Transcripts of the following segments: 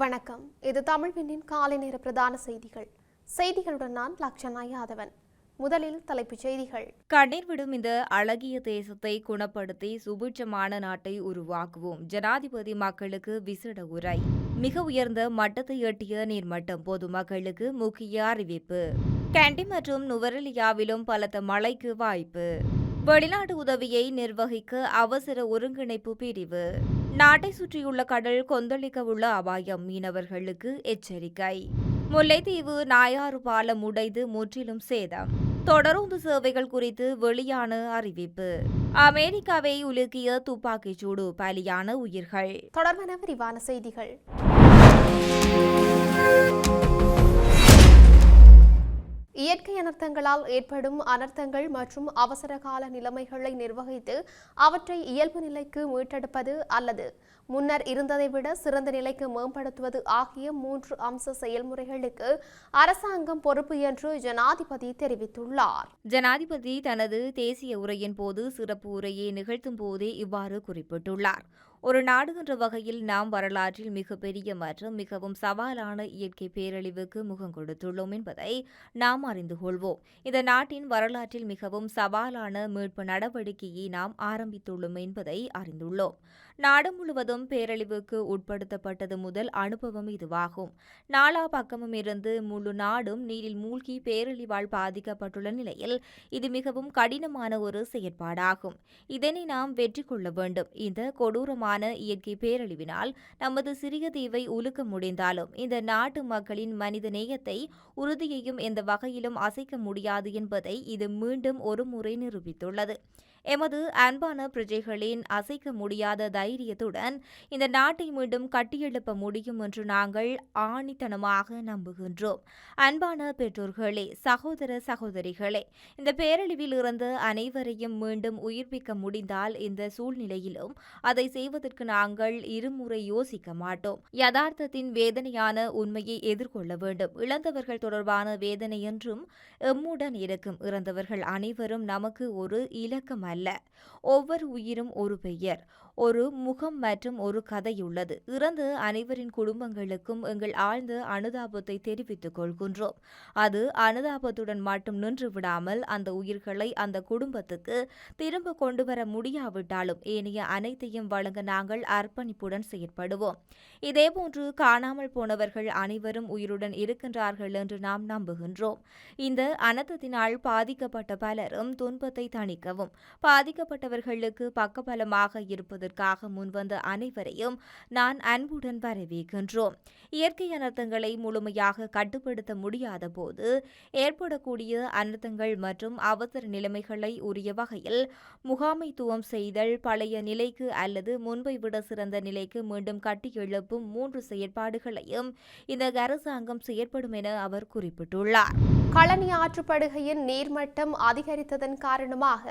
வணக்கம். இது தமிழ்வினின் காலை நேர பிரதான செய்திகள். செய்திகளுடன் நான் லக்ஷனா யாதவன். முதலில் தலைப்புச் செய்திகள். கண்ணீர் விடும் இந்த அழகிய தேசத்தை குணப்படுத்தி சுபிட்சமான நாட்டை உருவாக்குவோம். ஜனாதிபதி மக்களுக்கு விசேட உரை. மிக உயர்ந்த மட்டத்தை எட்டிய நீர்மட்டம் பொதுமக்களுக்கு முக்கிய அறிவிப்பு. கேண்டி மற்றும் நுவரெலியாவிலும் பலத்த மழைக்கு வாய்ப்பு. வெளிநாட்டு உதவியை நிர்வகிக்க அவசர ஒருங்கிணைப்பு பிரிவு. நாட்டை சுற்றியுள்ள கடல் கொந்தளிக்க உள்ள அபாயம் மீனவர்களுக்கு எச்சரிக்கை. முல்லைத்தீவு நாயாறு பாலம் உடைந்து முற்றிலும் சேதம். தொடருந்து சேவைகள் குறித்து வெளியான அறிவிப்பு. அமெரிக்காவை உலுக்கிய துப்பாக்கிச் சூடு பலியான உயிர்கள். தொடர்பான விரிவான செய்திகள். இயற்கை அனர்த்தங்களால் ஏற்படும் அனர்த்தங்கள் மற்றும் அவசரகால நிலைமைகளை நிர்வகித்து அவற்றை இயல்பு நிலைக்கு மீட்டெடுப்பது அல்லது முன்னர் இருந்ததை விட சிறந்த நிலைக்கு மேம்படுத்துவது ஆகிய மூன்று அம்ச செயல்முறைகளுக்கு அரசாங்கம் பொறுப்பு என்று ஜனாதிபதி தெரிவித்துள்ளார். ஜனாதிபதி தனது தேசிய உரையின் போது சிறப்பு உரையை நிகழ்த்தும் போதே இவ்வாறு குறிப்பிட்டுள்ளார். ஒரு நாடு என்ற வகையில் நாம் வரலாற்றில் மிகப்பெரிய மற்றும் மிகவும் சவாலான இயற்கை பேரழிவுக்கு முகம் கொடுத்துள்ளோம் என்பதை நாம் அறிந்து கொள்வோம். இந்த நாட்டின் வரலாற்றில் மிகவும் சவாலான மீட்பு நடவடிக்கையை நாம் ஆரம்பித்துள்ளோம் என்பதை அறிந்துள்ளோம். நாடு முழுவதும் பேரழிவுக்கு உட்படுத்தப்பட்டது முதல் அனுபவம் இதுவாகும். நாலா பக்கமும் இருந்து முழு நாடும் நீரில் மூழ்கி பேரழிவால் பாதிக்கப்பட்டுள்ள நிலையில் இது மிகவும் கடினமான ஒரு செயற்பாடாகும். இதனை நாம் வெற்றி கொள்ள வேண்டும். இந்த கொடூரமான இயற்கை பேரழிவினால் நமது சிறிய தீவை உலுக்க முடிந்தாலும் இந்த நாட்டு மக்களின் மனித நேயத்தை உறுதியையும் எந்த வகையிலும் அசைக்க முடியாது என்பதை இது மீண்டும் ஒருமுறை நிரூபித்துள்ளது. எமது அன்பான பிரஜைகளின் அசைக்க முடியாத தைரியத்துடன் இந்த நாட்டை மீண்டும் கட்டியெழுப்ப முடியும் என்று நாங்கள் ஆணித்தனமாக நம்புகின்றோம். அன்பான பெற்றோர்களே சகோதர சகோதரிகளே இந்த பேரழிவில் இருந்து அனைவரையும் மீண்டும் உயிர்ப்பிக்க முடிந்தால் இந்த சூழ்நிலையிலும் அதை செய்வதற்கு நாங்கள் இருமுறை யோசிக்க மாட்டோம். யதார்த்தத்தின் வேதனையான உண்மையை எதிர்கொள்ள வேண்டும். இழந்தவர்கள் தொடர்பான வேதனை என்றும் எம்முடன் இருக்கும் இறந்தவர்கள் அனைவரும் நமக்கு ஒரு இலக்கம் அல்ல. ஒவ்வொரு உயிரும் ஒரு பெயர். ஒரு முகம் மற்றும் ஒரு கதையுள்ளது. இறந்த அனைவரின் குடும்பங்களுக்கும் எங்கள் ஆழ்ந்த அனுதாபத்தை தெரிவித்துக் கொள்கின்றோம். அது அனுதாபத்துடன் மட்டும் நின்று விடாமல் அந்த உயிர்களை அந்த குடும்பத்துக்கு திரும்ப கொண்டு வர முடியாவிட்டாலும் ஏனைய அனைத்தையும் வழங்க நாங்கள் அர்ப்பணிப்புடன் செயற்படுவோம். இதேபோன்று காணாமல் போனவர்கள் அனைவரும் உயிருடன் இருக்கின்றார்கள் என்று நாம் நம்புகின்றோம். இந்த அனர்த்தத்தினால் பாதிக்கப்பட்ட பலரும் துன்பத்தை தணிக்கவும் பாதிக்கப்பட்டவர்களுக்கு பக்கபலமாக இருப்பது இருப்பதற்காக முன்வந்த அனைவரையும் நான் அன்புடன் வரவேற்கின்றோம். இயற்கை அனர்த்தங்களை முழுமையாக கட்டுப்படுத்த முடியாத போது ஏற்படக்கூடிய அனர்த்தங்கள் மற்றும் அவசர நிலைமைகளை உரிய வகையில் முகாமைத்துவம் செய்தல் பழைய நிலைக்கு அல்லது முன்பை விட சிறந்த நிலைக்கு மீண்டும் கட்டியெழுப்பும் மூன்று செயற்பாடுகளையும் இந்த அரசாங்கம் செயற்படும் என அவர் குறிப்பிட்டுள்ளார். களனி ஆற்றுப்படுகையின் நீர்மட்டம் அதிகரித்ததன் காரணமாக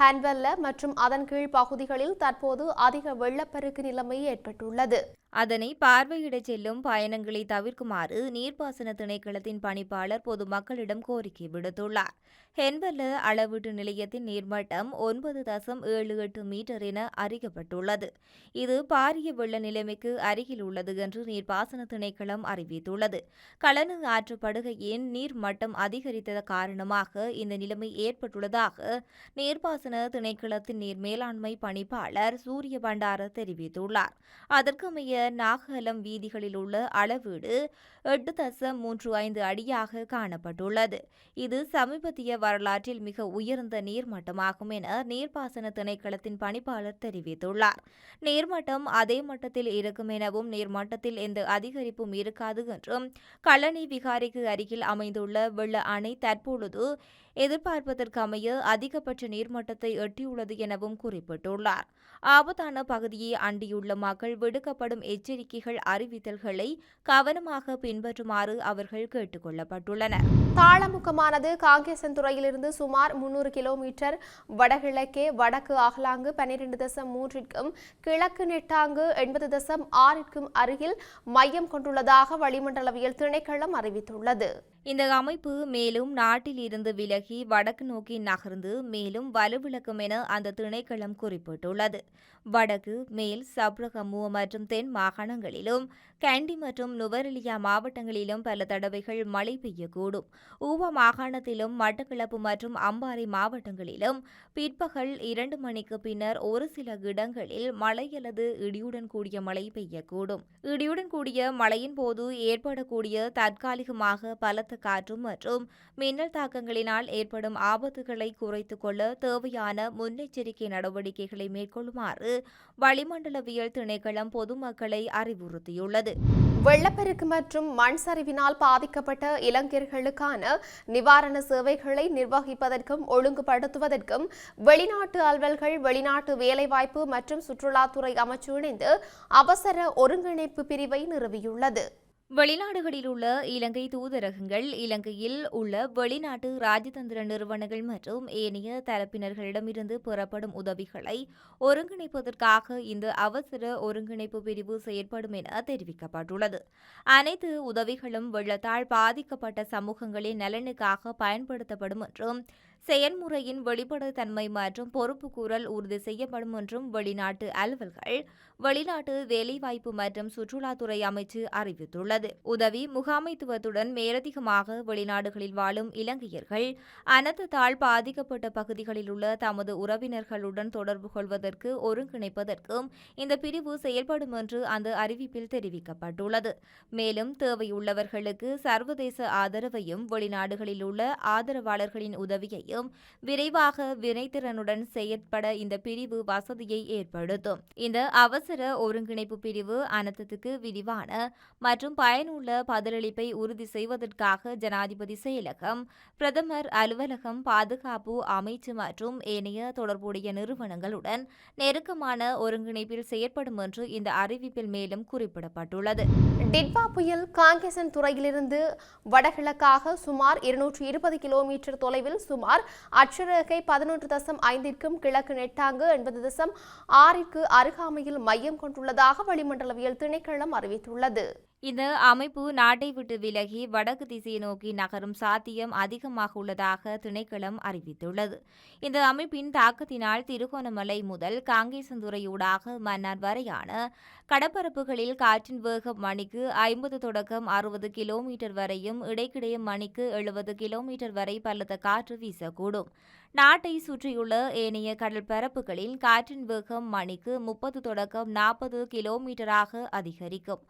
ஹான்வெல்ல மற்றும் அதன் கீழ் பகுதிகளில் தற்போது அதிக வெள்ளப்பெருக்கு நிலைமை ஏற்பட்டுள்ளது. அதனை பார்வையிட செல்லும் பயணங்களை தவிர்க்குமாறு நீர்ப்பாசன திணைக்களத்தின் பணிப்பாளர் பொதுமக்களிடம் கோரிக்கை விடுத்துள்ளார். ஹென்பல்ல அளவீட்டு நிலையத்தின் நீர்மட்டம் ஒன்பது தசம் ஏழு எட்டு மீட்டர் என அறிக்கப்பட்டுள்ளது. இது பாரிய வெள்ள நிலைமைக்கு அருகில் உள்ளது என்று நீர்ப்பாசன திணைக்களம் அறிவித்துள்ளது. களனு ஆற்றுப்படுகையின் நீர்மட்டம் அதிகரித்தத காரணமாக இந்த நிலைமை ஏற்பட்டுள்ளதாக நீர்ப்பாசன திணைக்களத்தின் நீர் மேலாண்மை பணிப்பாளர் சூரிய பண்டார தெரிவித்துள்ளார். அதற்கமைய நாகலம் வீதிகளில் உள்ள அளவீடு எட்டு தசம் மூன்று ஐந்து அடியாக காணப்பட்டுள்ளது. இது சமீபத்திய வரலாற்றில் மிக உயர்ந்த நீர்மட்டமாகும் என நீர்ப்பாசன திணைக்களத்தின் பணிப்பாளர் தெரிவித்துள்ளார். நீர்மட்டம் அதே மட்டத்தில் இருக்கும் எனவும் நீர்மட்டத்தில் எந்த அதிகரிப்பும் இருக்காது என்றும் களனி விகாரிக்கு அருகில் அமைந்துள்ள வெள்ள அணை தற்பொழுது எதிர்பார்ப்பதற்கு அமைய அதிகபட்ச நீர்மட்டத்தை எட்டியுள்ளது எனவும் குறிப்பிட்டுள்ளார். ஆபத்தான பகுதியை அண்டியுள்ள மக்கள் விடுக்கப்படும் எச்சரிக்கைகள் அறிவித்தல்களை கவனமாக பின்பற்றுமாறு அவர்கள் கேட்டுக் கொள்ளப்பட்டுள்ளனர் தாளமுகமானது காங்கேசன்துறையிலிருந்து சுமார் முன்னூறு கிலோமீட்டர் வடகிழக்கே வடக்கு அகலாங்கு பன்னிரண்டு தசம் மூன்றிற்கும் கிழக்கு நெட்டாங்கு எண்பது தசம் ஆறிற்கும் அருகில் மையம் கொண்டுள்ளதாக வளிமண்டலவியல் திணைக்களம் அறிவித்துள்ளது. இந்த அமைப்பு மேலும் நாட்டில் இருந்து விலகி வடக்கு நோக்கி நகர்ந்து மேலும் வலுவிழக்கும் என அந்த திணைக்களம் குறிப்பிட்டுள்ளது. வடக்கு மேல் சப்ரகமு மற்றும் தென் மாகாணங்களிலும் கண்டி மற்றும் நுவரெலியா மாவட்டங்களிலும் பல தடவைகள் மழை பெய்யக்கூடும். ஊவ மாகாணத்திலும் மட்டக்களப்பு மற்றும் அம்பாறை மாவட்டங்களிலும் பிற்பகல் இரண்டு மணிக்கு பின்னர் ஒரு சில இடங்களில் மழை அல்லது இடியுடன் கூடிய மழை பெய்யக்கூடும். இடியுடன் கூடிய மழையின் போது ஏற்படக்கூடிய தற்காலிகமாக பலத்த காற்று மற்றும் மின்னல் தாக்கங்களினால் ஏற்படும் ஆபத்துகளை குறைத்துக் கொள்ள தேவையான முன்னெச்சரிக்கை நடவடிக்கைகளை மேற்கொள்ளுமாறு வளிமண்டலவியல் திணைக்களம் பொதுமக்களை அறிவுறுத்தியுள்ளது. வெள்ளப்பெருக்கு மற்றும் மண் சரிவினால் பாதிக்கப்பட்ட இளைஞர்களுக்கான நிவாரண சேவைகளை நிர்வகிப்பதற்கும் ஒழுங்குபடுத்துவதற்கும் வெளிநாட்டு அலுவல்கள் வெளிநாட்டு வேலைவாய்ப்பு மற்றும் சுற்றுலாத்துறை அமைச்சு இணைந்து அவசர ஒருங்கிணைப்பு பிரிவை நிறுவியுள்ளது. வெளிநாடுகளில் உள்ள இலங்கை தூதரகங்கள் இலங்கையில் உள்ள வெளிநாட்டு ராஜதந்திர நிறுவனங்கள் மற்றும் ஏனைய தரப்பினர்களிடமிருந்து பெறப்படும் உதவிகளை ஒருங்கிணைப்பதற்காக இந்த அவசர ஒருங்கிணைப்பு பிரிவு செயற்படும் என தெரிவிக்கப்பட்டுள்ளது. அனைத்து உதவிகளும் வெள்ளத்தால் பாதிக்கப்பட்ட சமூகங்களின் நலனுக்காக பயன்படுத்தப்படும் என்றும் செயல்முறையின் வெளிப்படைத்தன்மை மற்றும் பொறுப்புக்கூறல் உறுதி செய்யப்படும் என்றும் வெளிநாட்டு அலுவல்கள் வெளிநாட்டு வேலைவாய்ப்பு மற்றும் சுற்றுலாத்துறை அமைச்சு அறிவித்துள்ளது. உதவி முகாமைத்துவத்துடன் மேலதிகமாக வெளிநாடுகளில் வாழும் இலங்கையர்கள் அனர்த்தத்தால் பாதிக்கப்பட்ட பகுதிகளில் உள்ள தமது உறவினர்களுடன் தொடர்பு கொள்வதற்கு ஒருங்கிணைப்பதற்கும் இந்த பிரிவு செயல்படும் என்று அந்த அறிவிப்பில் தெரிவிக்கப்பட்டுள்ளது. மேலும் தேவையுள்ளவர்களுக்கு சர்வதேச ஆதரவையும் வெளிநாடுகளில் உள்ள ஆதரவாளர்களின் உதவியையும் விரைவாக வினைத்திறனுடன் செயற்பட இந்த பிரிவு வசதியை ஏற்படுத்தும். இந்த அவசர ஒருங்கிணைப்பு பிரிவு அனத்தத்துக்கு விரிவான மற்றும் பயனுள்ள பதிலளிப்பை உறுதி செய்வதற்காக ஜனாதிபதி செயலகம் பிரதமர் அலுவலகம் பாதுகாப்பு அமைச்சு மற்றும் ஏனைய தொடர்புடைய நிறுவனங்களுடன் நெருக்கமான ஒருங்கிணைப்பில் செயற்படும் என்று இந்த அறிவிப்பில் மேலும் குறிப்பிடப்பட்டுள்ளது. டிட்வா புயல் காங்கேசன் துறையிலிருந்து வடகிழக்காக சுமார் இருநூற்றி இருபது கிலோமீட்டர் தொலைவில் சுமார் அட்சரேகை பதினொன்று தசம் ஐந்திற்கும் கிழக்கு நெட்டாங்கு எண்பது தசம் ஆறிற்கு அருகாமையில் மையம் கொண்டுள்ளதாக வளிமண்டலவியல் திணைக்களம் அறிவித்துள்ளது. இந்த அமைப்பு நாட்டை விட்டு விலகி வடக்கு திசையை நோக்கி நகரும் சாத்தியம் அதிகமாக உள்ளதாக திணைக்களம் அறிவித்துள்ளது. இந்த அமைப்பின் தாக்கத்தினால் திருகோணமலை முதல் காங்கேசந்துறையூடாக மன்னார் வரையான கடற்பரப்புகளில் காற்றின் வேகம் மணிக்கு ஐம்பது தொடக்கம் அறுபது கிலோமீட்டர் வரையும் இடைக்கிடையே மணிக்கு எழுபது கிலோமீட்டர் வரை பலத்த காற்று வீசக்கூடும். நாட்டை சுற்றியுள்ள ஏனைய கடல் பரப்புகளில் காற்றின் வேகம் மணிக்கு முப்பது தொடக்கம் நாற்பது கிலோமீட்டராக அதிகரிக்கும்.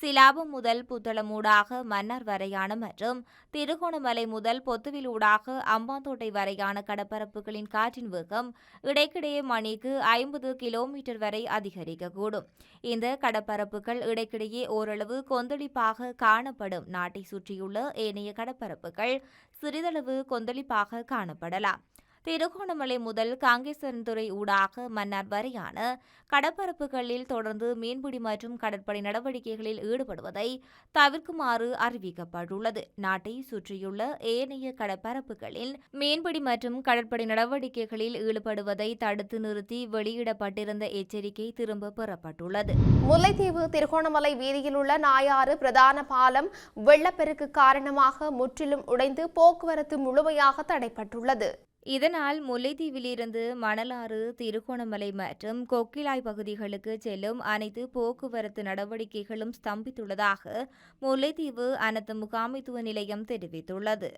சிலாபம் முதல் புத்தளமூடாக மன்னார் வரையான மற்றும் திருகோணமலை முதல் பொத்துவிலூடாக அம்பாந்தோட்டை வரையான கடற்பரப்புகளின் காற்றின் வேகம் இடைக்கிடையே மணிக்கு ஐம்பது கிலோமீட்டர் வரை அதிகரிக்கக்கூடும். இந்த கடப்பரப்புகள் இடைக்கிடையே ஓரளவு கொந்தளிப்பாக காணப்படும். நாட்டை சுற்றியுள்ள ஏனைய கடற்பரப்புகள் சிறிதளவு கொந்தளிப்பாக காணப்படலாம். திருகோணமலை முதல் காங்கேசன்துறை ஊடாக மன்னார் வரையான கடற்பரப்புகளில் தொடர்ந்து மீன்பிடி மற்றும் கடற்படை நடவடிக்கைகளில் ஈடுபடுவதை தவிர்க்குமாறு அறிவிக்கப்பட்டுள்ளது. நாட்டை சுற்றியுள்ள ஏனைய கடற்பரப்புகளில் மீன்பிடி மற்றும் கடற்படை நடவடிக்கைகளில் ஈடுபடுவதை தடுத்து நிறுத்தி வெளியிடப்பட்டிருந்த எச்சரிக்கை திரும்ப பெறப்பட்டுள்ளது. முல்லைத்தீவு திருகோணமலை வீதியில் உள்ள நாயாறு பிரதான பாலம் வெள்ளப்பெருக்கு காரணமாக முற்றிலும் உடைந்து போக்குவரத்து முழுமையாக தடைப்பட்டுள்ளது இதனால் முல்லைத்தீவிலிருந்து மணலாறு திருகோணமலை மற்றும் கொக்கிலாய் பகுதிகளுக்கு செல்லும் அனைத்து போக்குவரத்து நடவடிக்கைகளும் ஸ்தம்பித்துள்ளதாக முல்லைத்தீவு அனைத்து முகாமைத்துவ நிலையம் தெரிவித்துள்ளது.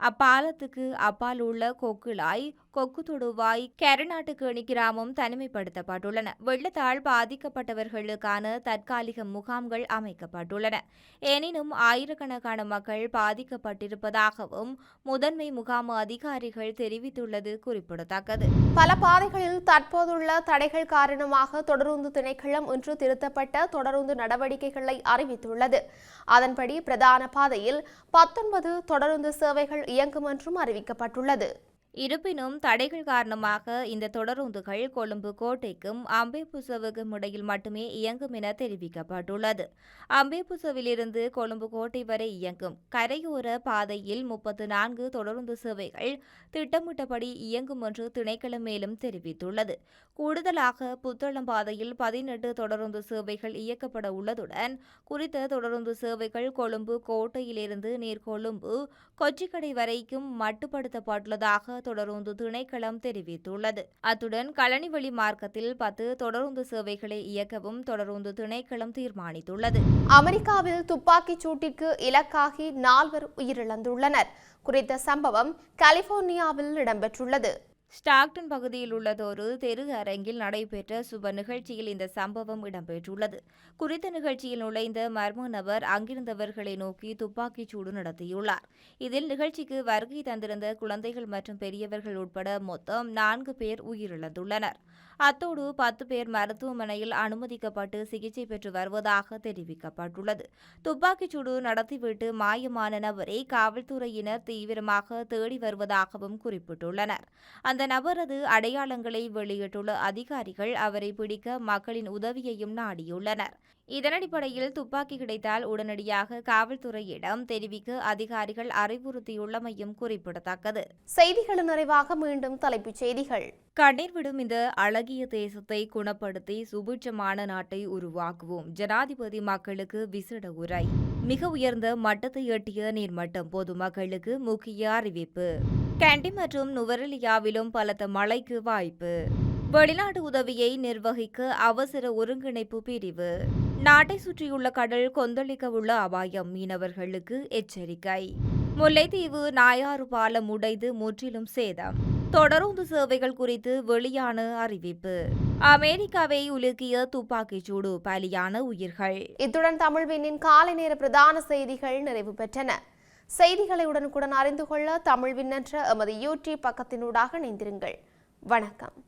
அப்பாலத்துக்கு அப்பால் உள்ள கொக்குலாய் கொக்குதொடுவாய் தொடுவாய் கரநாட்டுக்கேணி கிராமம் தனிமைப்படுத்தப்பட்டுள்ளன. வெள்ளத்தால் பாதிக்கப்பட்டவர்களுக்கான தற்காலிக முகாம்கள் அமைக்கப்பட்டுள்ளன. எனினும் ஆயிரக்கணக்கான மக்கள் பாதிக்கப்பட்டிருப்பதாகவும் முதன்மை முகாம் அதிகாரிகள் தெரிவித்துள்ளது குறிப்பிடத்தக்கது. பல பாதைகளில் தற்போதுள்ள தடைகள் காரணமாக தொடருந்து திணைக்களம் இன்று திருத்தப்பட்ட தொடருந்து நடவடிக்கைகளை அறிவித்துள்ளது. அதன்படி பிரதான பாதையில் பத்தொன்பது தொடருந்து சேவைகள் இயங்கும் என்றும் அறிவிக்கப்பட்டுள்ளது. இருப்பினும் தடைகள் காரணமாக இந்த தொடருந்துகள் கொழும்பு கோட்டைக்கும் அம்பேபுசவுக்கும் இடையில் மட்டுமே இயங்கும் என தெரிவிக்கப்பட்டுள்ளது. அம்பேபுசவிலிருந்து கொழும்பு கோட்டை வரை இயங்கும் கரையோர பாதையில் முப்பத்து நான்கு தொடருந்து சேவைகள் திட்டமிட்டபடி இயங்கும் என்று திணைக்களம் மேலும் தெரிவித்துள்ளது. கூடுதலாக புத்தளம் பாதையில் பதினெட்டு தொடருந்து சேவைகள் இயக்கப்பட உள்ளதுடன் குறித்த தொடருந்து சேவைகள் கொழும்பு கோட்டையிலிருந்து நீர்கொழும்பு கொச்சிக்கடை வரைக்கும் மட்டுப்படுத்தப்பட்டுள்ளதாக தொடருந்து திணைக்களம் தெரிவித்துள்ளது. அத்துடன் கழனிவழி மார்க்கத்தில் பத்து தொடருந்து சேவைகளை இயக்கவும் தொடருந்து திணைக்களம் தீர்மானித்துள்ளது. அமெரிக்காவில் துப்பாக்கிச் சூட்டிற்கு இலக்காகி நால்வர் உயிரிழந்துள்ளனர். குறித்த சம்பவம் கலிபோர்னியாவில் இடம்பெற்றுள்ளது. ஸ்டாக்டன் பகுதியில் உள்ளதொரு தெரு அரங்கில் நடைபெற்ற சுப நிகழ்ச்சியில் இந்த சம்பவம் இடம்பெற்றுள்ளது. குறித்த நிகழ்ச்சியில் நுழைந்த மர்ம நபர் அங்கிருந்தவர்களை நோக்கி துப்பாக்கிச் சூடு நடத்தியுள்ளார். இதில் நிகழ்ச்சிக்கு வருகை தந்திருந்த குழந்தைகள் மற்றும் பெரியவர்கள் உட்பட மொத்தம் நான்கு பேர் உயிரிழந்துள்ளனர். அத்தோடு பத்து பேர் மருத்துவமனையில் அனுமதிக்கப்பட்டு சிகிச்சை பெற்று வருவதாக தெரிவிக்கப்பட்டுள்ளது. துப்பாக்கிச் சூடு நடத்திவிட்டு மாயமான நபரை காவல்துறையினர் தீவிரமாக தேடி வருவதாகவும் குறிப்பிட்டுள்ளனர். அந்த நபரது அடையாளங்களை வெளியிட்டுள்ள அதிகாரிகள் அவரை பிடிக்க மக்களின் உதவியையும் நாடியுள்ளனர். இதனடிப்படையில் துப்பாக்கி கிடைத்தால் உடனடியாக காவல்துறையிடம் தெரிவிக்க அதிகாரிகள் அறிவுறுத்தியுள்ளமையும் குறிப்பிடத்தக்கது. செய்திகளின் நிறைவாக மீண்டும் தலைப்புச் செய்திகள். கண்ணீர் விடும் இந்த அழகிய தேசத்தை குணப்படுத்தி சுபிட்சமான நாட்டை உருவாக்குவோம். ஜனாதிபதி மக்களுக்கு விசேட உரை. மிக உயர்ந்த மட்டத்தை எட்டிய நீர்மட்டம் பொதுமக்களுக்கு முக்கிய அறிவிப்பு. கேண்டி மற்றும் நுவரெலியாவிலும் பலத்த மழைக்கு வாய்ப்பு. வெளிநாட்டு உதவியை நிர்வகிக்க அவசர ஒருங்கிணைப்பு பிரிவு. நாட்டை சுற்றியுள்ள கடல் கொந்தளிக்க உள்ள அபாயம் மீனவர்களுக்கு எச்சரிக்கை. முல்லைத்தீவு நாயாறு பாலம் உடைந்து முற்றிலும் சேதம். தொடருந்து சேவைகள் குறித்து வெளியான அறிவிப்பு. அமெரிக்காவை உலுக்கிய துப்பாக்கிச் சூடு பலியான உயிர்கள். இத்துடன் தமிழ்வினின் காலை நேர பிரதான செய்திகள் நிறைவு பெற்றன. செய்திகளை உடனுக்குடன் அறிந்து கொள்ள தமிழ்வின் என்ற எமது யூடியூப் பக்கத்தினூடாக இணைந்திருங்கள். வணக்கம்.